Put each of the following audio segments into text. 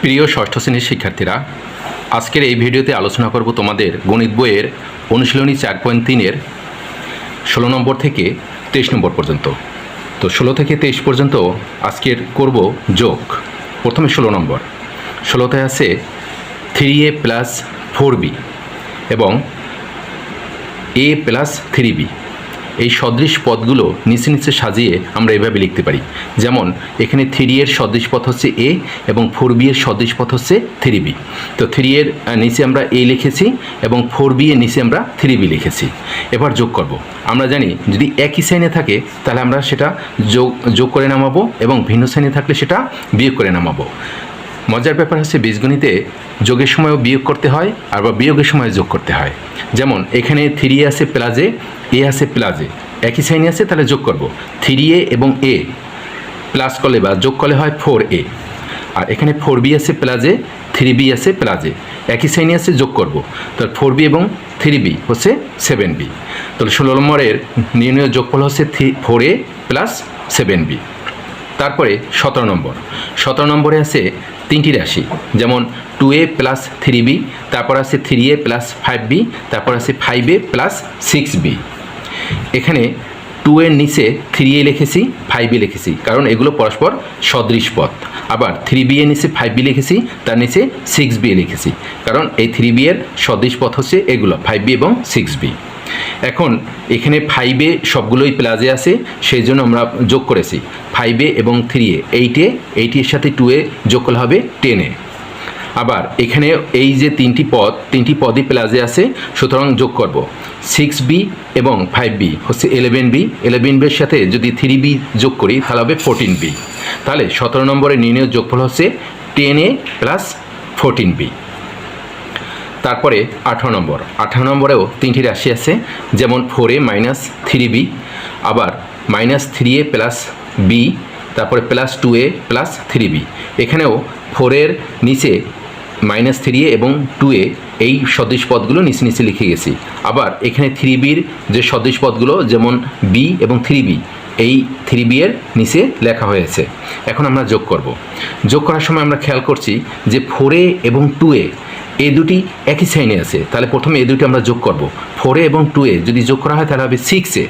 প্রিয় ষষ্ঠ শ্রেণির শিক্ষার্থীরা, আজকের এই ভিডিওতে আলোচনা করব তোমাদের গণিত বইয়ের অনুশীলনী চার পয়েন্ট তিনের ষোলো নম্বর থেকে তেইশ নম্বর পর্যন্ত। তো ষোলো থেকে তেইশ পর্যন্ত আজকের করব যোগ। প্রথমে ষোলো নম্বর। ষোলোতে আছে three A plus four B এবং এ প্লাস থ্রি বি এই সদৃশ পদগুলো নিচে নিচে সাজিয়ে আমরা এভাবে লিখতে পারি। যেমন, এখানে থ্রি এর সদৃশ পথ হচ্ছে এ এবং ফোর বি এর সদৃশ পথ হচ্ছে থ্রি বি তো থ্রি এর নিচে আমরা এ লিখেছি এবং ফোর বি এর নিচে আমরা থ্রি বি লিখেছি। এবার যোগ করব। আমরা জানি, যদি একই শ্রেণি থাকে, তাহলে আমরা সেটা যোগ যোগ করে নামাবো এবং ভিন্ন সাইনে থাকলে সেটা বিয়োগ করে নামাবো। মজার ব্যাপার হচ্ছে বীজগণিতে যোগের সময়ও বিয়োগ করতে হয় আর বা বিয়োগের সময় যোগ করতে হয়। যেমন, এখানে থ্রি আছে প্লাজে এ আছে প্লাজে একই শ্রেণি আছে, তাহলে যোগ করব। থ্রি এ এবং এ প্লাস করলে বা যোগ করলে হয় ফোর এ আর এখানে ফোর বি আছে প্লাজে থ্রি বি আছে প্লাজে একই শ্রেণি আছে, যোগ করব। তাহলে ফোর বি এবং থ্রি বি হচ্ছে সেভেন বি তাহলে ষোলো নম্বরের নির্ণয় যোগফল হচ্ছে three four A plus seven B তারপরে সতেরো নম্বর। সতেরো নম্বরে আছে তিনটি রাশি, যেমন two A plus three B তারপর আছে three A plus five B তারপর আছে five A plus six B এখানে টু এর নিচে থ্রি এ লিখেছি ফাইভ বি লিখেছি, কারণ এগুলো পরস্পর সদৃশ পথ। আবার থ্রি বি এর নিচে ফাইভ বি লিখেছি, তার নিচে সিক্স বি লিখেছি, কারণ এই থ্রি বি এর সদৃশ পথ হচ্ছে এগুলো ফাইভ বি এবং সিক্স বি এখন এখানে ফাইভে সবগুলোই প্লাজে আছে সেই জন্য আমরা যোগ করেছি। ফাইভে এবং থ্রি এ। এইটে এইটির সাথে টু এ যোগ করলে হবে টেনে আবার এখানে এই যে তিনটি পদ, তিনটি পদই প্লাজে আছে, সুতরাং যোগ করব। সিক্স বি এবং ফাইভ বি হচ্ছে ইলেভেন বি ইলেভেন বির সাথে যদি থ্রি বি যোগ করি, তাহলে হবে ফোরটিন বি তাহলে সতেরো নম্বরের নির্ণয় যোগফল হচ্ছে ten A plus fourteen B তারপরে আঠারো নম্বর। আঠারো নম্বরেও তিনটি রাশি আছে, যেমন four A minus three B আবার minus three A plus B তারপরে plus two A plus three B এখানেও ফোরের নিচে মাইনাস থ্রি এ এবং টু এ এই সদৃশ পদগুলো নিচে নিচে লিখে গেছি। আবার এখানে থ্রি বির যে সদৃশ পদগুলো, যেমন বি এবং থ্রি বি এই থ্রি বি এর নিচে লেখা হয়েছে। এখন আমরা যোগ করব। যোগ করার সময় আমরা খেয়াল করছি যে ফোরে এবং টু এ এই দুটি একই শ্রেণি আছে। তাহলে প্রথমে এ দুটি আমরা যোগ করব। ফোরে এবং টু এ যদি যোগ করা হয় তাহলে হবে সিক্সে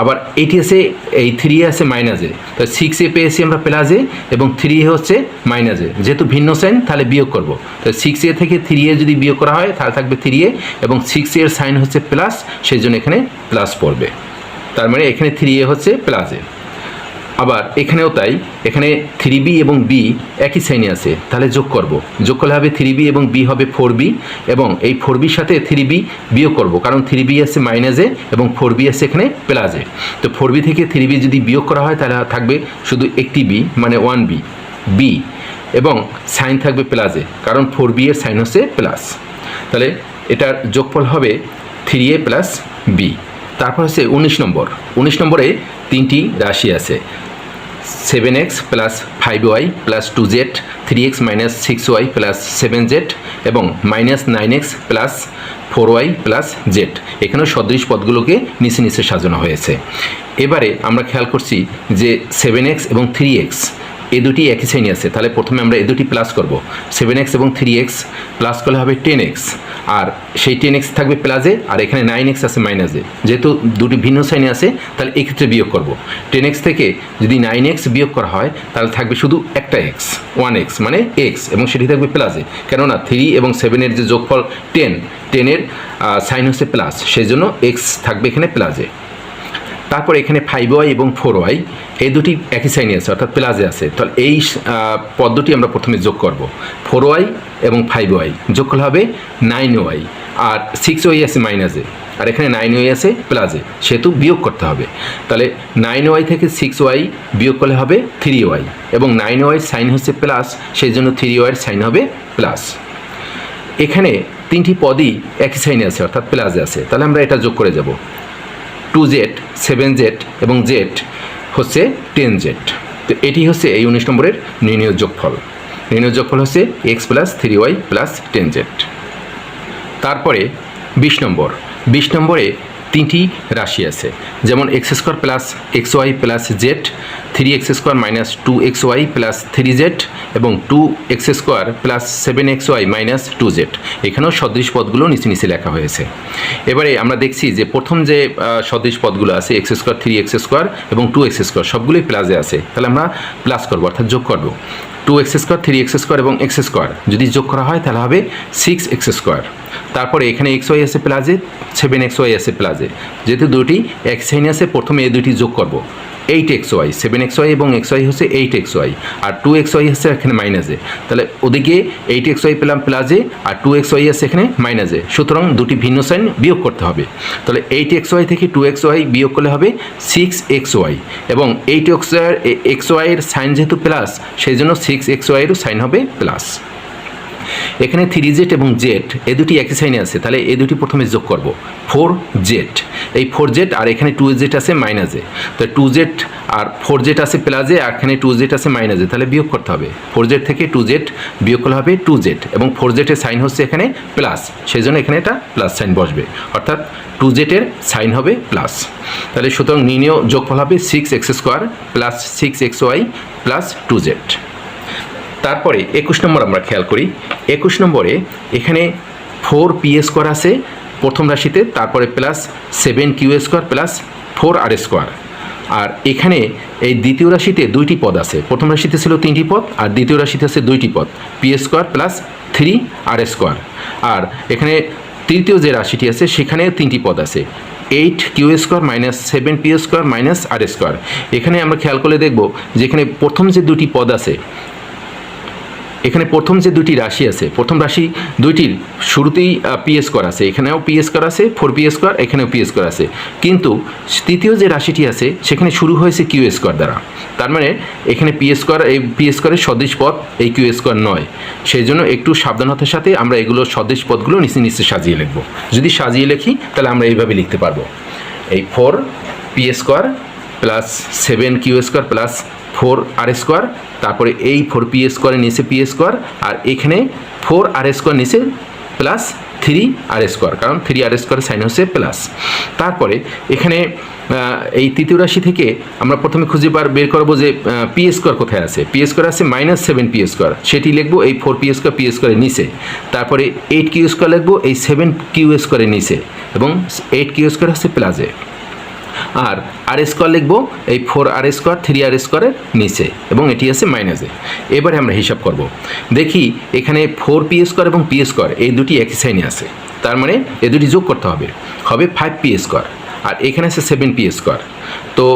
আবার এইটি আছে, এই থ্রি এ আছে মাইনাসে সিক্স এ পেয়েছি আমরা প্লাসে এবং থ্রি এ হচ্ছে মাইনাসে যেহেতু ভিন্ন সাইন তাহলে বিয়োগ করব। তো সিক্স এ থেকে থ্রি এ যদি বিয়োগ করা হয়, তাহলে থাকবে থ্রি এ এবং সিক্স এর সাইন হচ্ছে প্লাস সেই জন্য এখানে প্লাস পড়বে। তার মানে এখানে থ্রি এ হচ্ছে প্লাসে আবার এখানেও তাই, এখানে থ্রি বি এবং বি একই শ্রেণি আছে, তাহলে যোগ করব। যোগ করলে হবে থ্রি বি এবং বি হবে ফোর বি এবং এই ফোর বির সাথে থ্রি বি বিয়োগ করব, কারণ থ্রি বি আছে মাইনাসে এবং ফোর বি আছে এখানে প্লাসে তো ফোর বি থেকে থ্রি বি যদি বিয়োগ করা হয়, তাহলে থাকবে শুধু একটি বি মানে ওয়ান বি বি এবং সাইন থাকবে প্লাসে কারণ ফোর বি এর সাইন হচ্ছে প্লাস তাহলে এটার যোগফল হবে থ্রি এ প্লাস বি তারপর হচ্ছে উনিশ নম্বর। উনিশ নম্বরে তিনটি রাশি আছে। Seven X plus five Y plus two Z three X minus six Y plus seven Z এবং minus nine X plus four Y plus Z এখানেও সদৃশ পদগুলোকে নিচে নিচে সাজানো হয়েছে। এবারে আমরা খেয়াল করছি যে সেভেন এক্স এবং থ্রি এক্স এই দুটি একই শ্রেণি আছে। তাহলে প্রথমে আমরা এ দুটি প্লাস করব। সেভেন এক্স এবং থ্রি এক্স প্লাস করলে হবে টেন এক্স আর সেই টেন এক্স থাকবে প্লাসে আর এখানে নাইন এক্স আছে মাইনাসে যেহেতু দুটি ভিন্ন শ্রেণি আছে, তাহলে এক্ষেত্রে বিয়োগ করব। টেন এক্স থেকে যদি নাইন এক্স বিয়োগ করা হয়, তাহলে থাকবে শুধু একটা এক্স ওয়ান এক্স মানে এক্স এবং সেটি থাকবে প্লাসে কেননা থ্রি এবং সেভেনের যে যোগফল টেন টেনের সাইন হচ্ছে প্লাস সেই জন্য এক্স থাকবে এখানে প্লাসে তারপর এখানে ফাইভ ওয়াই এবং ফোর ওয়াই এই দুটি একই সাইনে আছে, অর্থাৎ প্লাজে আছে। তাহলে এই পদ্মটি আমরা প্রথমে যোগ করব। ফোর ওয়াই এবং ফাইভ ওয়াই যোগ করলে হবে নাইন ওয়াই আর সিক্স ওয়াই আছে মাইনাসে আর এখানে নাইন ওয়াই আছে প্লাজে সেহেতু বিয়োগ করতে হবে। তাহলে নাইন ওয়াই থেকে সিক্স ওয়াই বিয়োগ করলে হবে থ্রি ওয়াই এবং নাইন ওয়াই সাইন হচ্ছে প্লাস সেই জন্য থ্রি ওয়াইয়ের সাইন হবে প্লাস এখানে তিনটি পদই একই সাইনে আছে, অর্থাৎ প্লাজে আছে। তাহলে আমরা এটা যোগ করে যাব। টু জেড সেভেন জেড এবং জেড হচ্ছে টেন জেড তো এটি হচ্ছে এই উনিশ নম্বরের নির্ণয় যোগফল। নির্ণয় যোগফল হচ্ছে X plus three Y plus ten Z তারপরে বিশ নম্বর। বিশ নম্বরে তিনটি রাশি আছে। যেমন X square plus X Y plus Z three X square minus two X Y plus three Z এবং two X square plus seven X Y minus two Z এখানেও সদৃশ পদগুলো নিচে নিচে লেখা হয়েছে। এবারে আমরা দেখছি যে প্রথম যে সদৃশ পদগুলো আছে X square three X square এবং টু এক্স স্কোয়ার সবগুলোই প্লাসে আছে। তাহলে আমরা প্লাস করব, অর্থাৎ যোগ করব। Two X square three X square এবং এক্স স্কোয়ার যদি যোগ করা হয় তাহলে হবে সিক্স এক্স স্কোয়ার তারপরে এখানে এক্স ওয়াই আছে প্লাজে সেভেন এক্স ওয়াই আছে প্লাজে যেহেতু দুটি এক সাইনে আছে, প্রথমে এই দুটি যোগ করব। Eight X Y seven X Y এবং এক্স ওয়াই হচ্ছে এইট এক্স ওয়াই আর টু এক্স ওয়াই হচ্ছে এখানে মাইনাসে তাহলে ওদিকে এইট এক্স ওয়াই পেলাম প্লাজে আর টু এক্স ওয়াই আছে এখানে মাইনাসে সুতরাং দুটি ভিন্ন সাইন বিয়োগ করতে হবে তাহলে এইট এক্স ওয়াই থেকে টু এক্স ওয়াই বিয়োগ করলে হবে সিক্স এক্স ওয়াই এবং এইট এক্স ওয়াই এক্স ওয়াইয়ের সাইন যেহেতু প্লাস সেই জন্য সিক্স এক্স ওয়াইয়েরও সাইন হবে প্লাস এখানে থ্রি জেড এবং জেড এ দুটি একই সাইনে আছে, তাহলে এ দুটি প্রথমে যোগ করব। ফোর জেড এই ফোর জেড আর এখানে টু জেড আছে মাইনাসে তো টু জেড আর ফোর জেড আছে প্লাসে আর এখানে টু জেড আছে মাইনাসে তাহলে বিয়োগ করতে হবে। ফোর জেড থেকে টু জেড বিয়োগ করলে হবে টু জেড এবং ফোর জেডের সাইন হচ্ছে এখানে প্লাস সেই জন্য এখানে এটা প্লাস সাইন বসবে। অর্থাৎ টু জেডের সাইন হবে প্লাস তাহলে সুতরাং নির্ণয় যোগফল হবে six X square plus six X Y plus two Z তারপরে একুশ নম্বর আমরা খেয়াল করি। একুশ নম্বরে এখানে ফোর পি স্কোয়ার আছে, প্রথম রাশিতে, তারপরে plus seven Q square plus four R square. আর এখানে এই দ্বিতীয় রাশিতে দুইটি পদ আছে। প্রথম রাশিতে ছিল তিনটি পদ, আর দ্বিতীয় রাশিতে আছে দুইটি পদ, P square plus three R square. আর এখানে তৃতীয় যে রাশিটি আছে, সেখানে তিনটি পদ আছে। Eight Q square minus seven P square minus R square. এখানে আমরা খেয়াল করলে দেখব যে এখানে প্রথম যে দুটি পদ আছে এখানে প্রথম যে দুটি রাশি আছে, প্রথম রাশি দুইটির শুরুতেই পিএস কর আছে। এখানেও পিএস কর আছে ফোর পিএস কর এখানেও পিএস কর আছে। কিন্তু তৃতীয় যে রাশিটি আছে, সেখানে শুরু হয়েছে কিউ স্কোয়ার দ্বারা। তার মানে এখানে পিএস কর এই পিএস করের সদৃশ পদ এই কিউ স্কোয়ার নয়। সেই জন্য একটু সাবধানতার সাথে আমরা এগুলো সদৃশ পদগুলো নিচে নিচে সাজিয়ে লিখব। যদি সাজিয়ে লিখি, তাহলে আমরা এইভাবে লিখতে পারব। এই four P square plus seven Q square plus four R square, তারপরে এই ফোর পি স্কোয়ারের নিচে পি স্কোয়ার, আর এখানে ফোর আর স্কোয়ার নিচে প্লাস থ্রি আর স্কোয়ার, কারণ থ্রি আর স্কোয়ার সাইন হচ্ছে প্লাস। তারপরে এখানে এই তৃতীয় রাশি থেকে আমরা প্রথমে খুঁজে বার, বের করব যে পি স্কোয়ার কোথায় আছে। পি স্কোয়ার আছে মাইনাস সেভেন পি স্কোয়ার। সেটি লিখব এই ফোর পি স্কোয়ার পি স্কোয়ারের নিচে। তারপরে এইট কিউ স্কোয়ার লিখব এই সেভেন কিউ স্কোয়ারের নিচে। এবং এইট কিউ স্কোয়ার হচ্ছে প্লাসে আর আর স্কোয়ার লিখব, এই four R square, three R স্কোয়ারের নিচে, এবং এটি আছে মাইনাসে এবারে আমরা হিসাব করব। দেখি, এখানে ফোর পি স্কোয়ার এবং পি স্কোয়ার এই দুটি একই সাইনে আছে। তার মানে এ দুটি যোগ করতে হবে। হবে ফাইভ পি স্কোয়ার আর এখানে আছে সেভেন পি স্কোয়ার তো,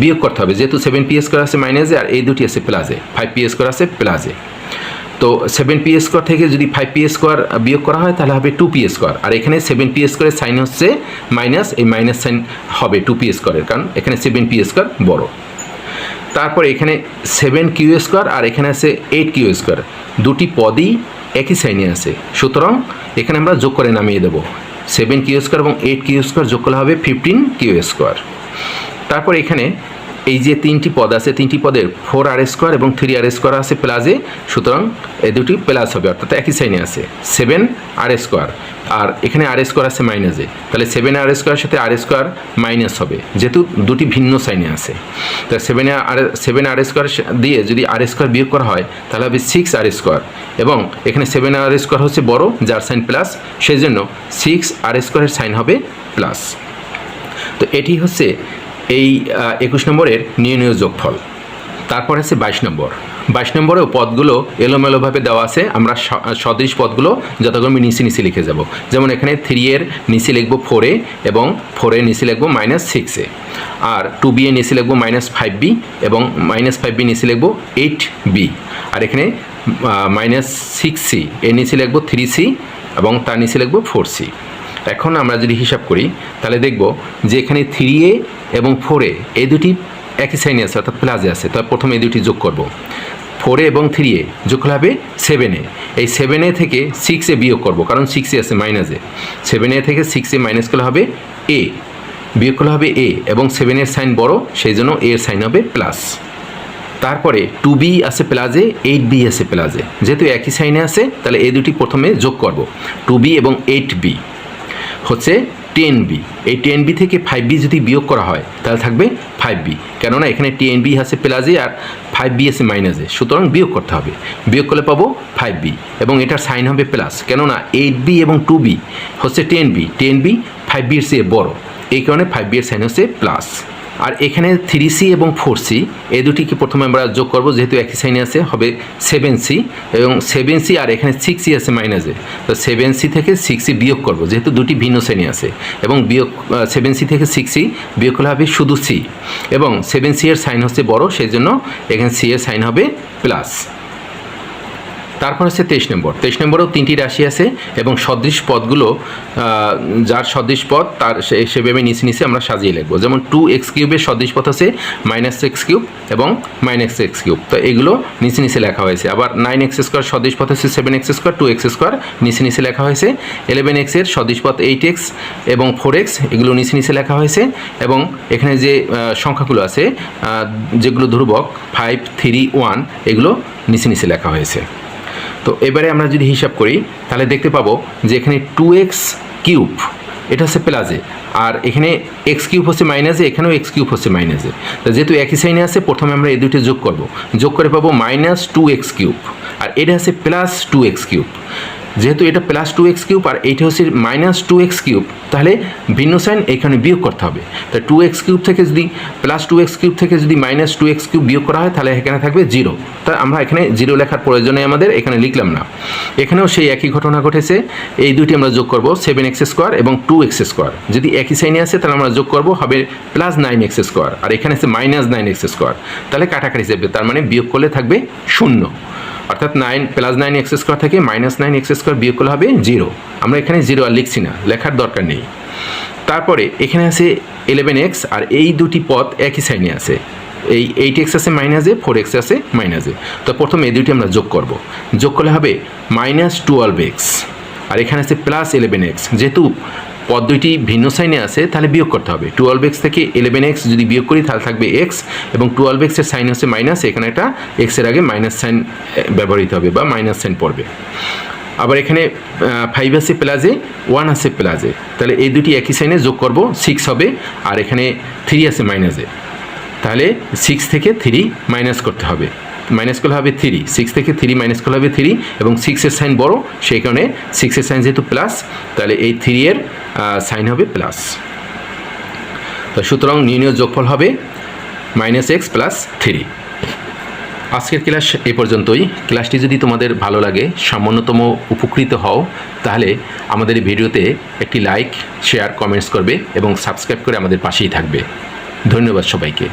বিয়োগ করতে হবে। যেহেতু সেভেন পি স্কোয়ার আছে মাইনাসে আর এই দুটি আছে প্লাসে ফাইভ পি স্কোয়ার আছে প্লাসে তো সেভেন পি স্কোয়ার থেকে যদি ফাইভ পি স্কোয়ার বিয়োগ করা হয়, তাহলে হবে টু পি স্কোয়ার আর এখানে সেভেন পি স্কোয়ারের সাইন হচ্ছে মাইনাস এই মাইনাস সাইন হবে টু পি স্কোয়ারের কারণ এখানে সেভেন পি স্কোয়ার বড়। তারপর এখানে সেভেন কিউ স্কোয়ার আর এখানে আছে এইট কিউ স্কোয়ার দুটি পদই একই সাইনে আছে। সুতরাং এখানে আমরা যোগ করে নামিয়ে দেবো। সেভেন কিউ স্কোয়ার এবং এইট কিউ স্কোয়ার যোগ করলে হবে ফিফটিন কিউ স্কোয়ার তারপর এখানে এই যে তিনটি পদ আছে, তিনটি পদের ফোর আর স্কোয়ার এবং থ্রি আর স্কোয়ার আছে প্লাসে সুতরাং এই দুটি প্লাস হবে, অর্থাৎ একই সাইনে আছে সেভেন আর স্কোয়ার আর এখানে আর স্কোয়ার আছে মাইনাসে তাহলে সেভেন আর স্কোয়ার সাথে আর স্কোয়ার মাইনাস হবে, যেহেতু দুটি ভিন্ন সাইনে আছে। তা seven R seven R square দিয়ে যদি আর স্কোয়ার বিয়োগ করা হয়, তাহলে হবে সিক্স আর স্কোয়ার এবং এখানে সেভেন আর স্কোয়ার হচ্ছে বড়, যার সাইন প্লাস সেই জন্য সিক্স আর স্কোয়ারের সাইন হবে প্লাস তো এটি হচ্ছে এই একুশ নম্বরের নির্ণয় যোগফল। তারপর আছে বাইশ নম্বর। বাইশ নম্বরেও পদগুলো এলোমেলোভাবে দেওয়া আছে। আমরা সদৃশ পদগুলো যথাক্রমে নিচে নিচে লিখে যাব। যেমন এখানে থ্রি এর নিচে লিখব ফোরে এবং ফোরের নিচে লিখব মাইনাস সিক্সে আর টু বি এর নিচে লিখব মাইনাস ফাইভ বি এবং মাইনাস ফাইভ বি নিচে লিখব এইট বি আর এখানে মাইনাস সিক্স সি এর নিচে লিখব থ্রি সি এবং তার নিচে লিখব ফোর সি এখন আমরা যদি হিসাব করি, তাহলে দেখব যে এখানে থ্রি এ এবং ফোর এ এই দুটি একই সাইনে আছে, অর্থাৎ প্লাজে আছে। তার প্রথমে এই দুটি যোগ করব। ফোর এ এবং থ্রি এ যোগ হবে সেভেন এ এই সেভেন এ থেকে সিক্স এ বিয়োগ করব, কারণ সিক্স এ আছে মাইনাসে সেভেন এ থেকে সিক্স এ মাইনাস করলে হবে এ বিয়োগ করলে হবে এ এবং সেভেনের সাইন বড়, সেই জন্য এর সাইন হবে প্লাস তারপরে টু বি আছে প্লাজে এইট বি আছে প্লাজে যেহেতু একই সাইনে আছে, তাহলে এই দুটি প্রথমে যোগ করব। টু বি এবং এইট বি হচ্ছে টেন বি এই টেন বি থেকে ফাইভ বি যদি বিয়োগ করা হয়, তাহলে থাকবে ফাইভ বি কেননা এখানে টেন বি আছে প্লাসে আর ফাইভ বি আছে মাইনাসে সুতরাং বিয়োগ করতে হবে। বিয়োগ করলে পাবো ফাইভ বি এবং এটার সাইন হবে প্লাস কেননা এইট বি এবং টু বি হচ্ছে ten B ten B five বির চেয়ে বড়। এই কারণে ফাইভ বি এর সাইন হচ্ছে প্লাস আর এখানে থ্রি সি এবং ফোর সি এই দুটিকে প্রথমে আমরা যোগ করব, যেহেতু একই সাইনে আছে, হবে সেভেন সি এবং সেভেন সি আর এখানে সিক্স সি আছে মাইনাসে তো সেভেন সি থেকে সিক্স সি বিয়োগ করব, যেহেতু দুটি ভিন্ন শ্রেণি আছে। এবং বিয়োগ সেভেন সি থেকে সিক্স সি বিয়োগ করলে হবে শুধু সি এবং সেভেন সি এর সাইন হচ্ছে বড়, সেই জন্য এখানে সি এর সাইন হবে প্লাস তারপর হচ্ছে তেইশ নম্বর। তেইশ নম্বরেও তিনটি রাশি আছে এবং সদৃশ পদগুলো যার সদৃশ পদ তার সেভাবে নিচে নিচে আমরা সাজিয়ে লিখব। যেমন টু এক্স কিউবের সদৃশ পথ আছে, মাইনাস এক্স কিউব এবং মাইনাস এক্স কিউব। তো এগুলো নিচে নিচে লেখা হয়েছে। আবার নাইন এক্স স্কোয়ার সদৃশ পথ আছে seven X square, two X square নিচে নিচে লেখা হয়েছে। ইলেভেন এক্সের সদৃশ পথ এইট এক্স এবং ফোর এক্স এগুলো নিচে নিচে লেখা হয়েছে এবং এখানে যে সংখ্যাগুলো আছে যেগুলো ধ্রুবক, ফাইভ, থ্রি, ওয়ান এগুলো নিচে নিচে লেখা হয়েছে। তো এবারে আমরা যদি হিসাব করি, তাহলে দেখতে পাবো যে এখানে টু এক্স কিউব এটা হচ্ছে প্লাসে আর এখানে এক্স কিউব হচ্ছে মাইনাসে এখানেও এক্স কিউব হচ্ছে মাইনাসে তো যেহেতু একই সাইনে আছে, প্রথমে আমরা এই দুটো যোগ করব। যোগ করে পাবো মাইনাস টু এক্স কিউব আর এটা হচ্ছে প্লাস টু এক্স কিউব যেহেতু এটা প্লাস টু এক্স কিউব আর এইটা হচ্ছে মাইনাস টু এক্স কিউব তাহলে ভিন্ন সাইন এখানে বিয়োগ করতে হবে। তা টু এক্স কিউব থেকে যদি প্লাস টু এক্স কিউব থেকে যদি মাইনাস টু এক্স কিউব বিয়োগ করা হয়, তাহলে এখানে থাকবে জিরো তা আমরা এখানে জিরো লেখার প্রয়োজনে আমাদের এখানে লিখলাম না। এখানেও সেই একই ঘটনা ঘটেছে। এই দুইটি আমরা যোগ করব সেভেন এক্স স্কোয়ার এবং টু এক্স স্কোয়ার যদি একই সাইনে আছে, তাহলে আমরা যোগ করব, হবে প্লাস নাইন এক্স স্কোয়ার আর এখানে আছে মাইনাস নাইন এক্স স্কোয়ার তাহলে কাটাকাটি যাবে তার মানে বিয়োগ করলে থাকবে শূন্য। অর্থাৎ nine plus nine X square থেকে মাইনাস নাইন এক্স স্কোয়ার বিয়োগ করলে হবে জিরো আমরা এখানে জিরো আর লিখছি না, লেখার দরকার নেই। তারপরে এখানে আছে ইলেভেন এক্স আর এই দুটি পথ একই সাইনে আছে। এই এইট এক্স আছে মাইনাসে ফোর এক্স আছে মাইনাসে তো প্রথমে এই দুটি আমরা যোগ করব। যোগ করলে হবে মাইনাস টুয়েলভ এক্স আর এখানে আছে প্লাস ইলেভেন এক্স যেহেতু পদ দুইটি ভিন্ন সাইনে আছে, তাহলে বিয়োগ করতে হবে। টুয়েলভ এক্স থেকে ইলেভেন এক্স যদি বিয়োগ করি, তাহলে থাকবে এক্স এবং টুয়েলভ এক্সের সাইন হচ্ছে মাইনাস এখানে একটা এক্সের আগে মাইনাস সাইন ব্যবহৃত হবে, বা মাইনাস সাইন পড়বে। আবার এখানে ফাইভ আছে প্লাজে ওয়ান আছে প্লাজে তাহলে এই দুটি একই সাইনে যোগ করব সিক্স হবে, আর এখানে থ্রি আছে মাইনাসে তাহলে সিক্স থেকে থ্রি মাইনাস করতে হবে। মাইনাস করলে হবে থ্রি সিক্স থেকে থ্রি মাইনাস করলে হবে থ্রি এবং সিক্সের সাইন বড়, সেই কারণে সিক্সের সাইন যেহেতু প্লাস তাহলে এই থ্রি এর সাইন হবে প্লাস তো সুতরাং নির্ণয় যোগফল হবে মাইনাস এক্স প্লাস থ্রি আজকের ক্লাস এ পর্যন্তই। ক্লাসটি যদি তোমাদের ভালো লাগে, সামান্যতম উপকৃত হও, তাহলে আমাদের ভিডিওতে একটি লাইক শেয়ার কমেন্টস করবে এবং সাবস্ক্রাইব করে আমাদের পাশেই থাকবে। ধন্যবাদ সবাইকে।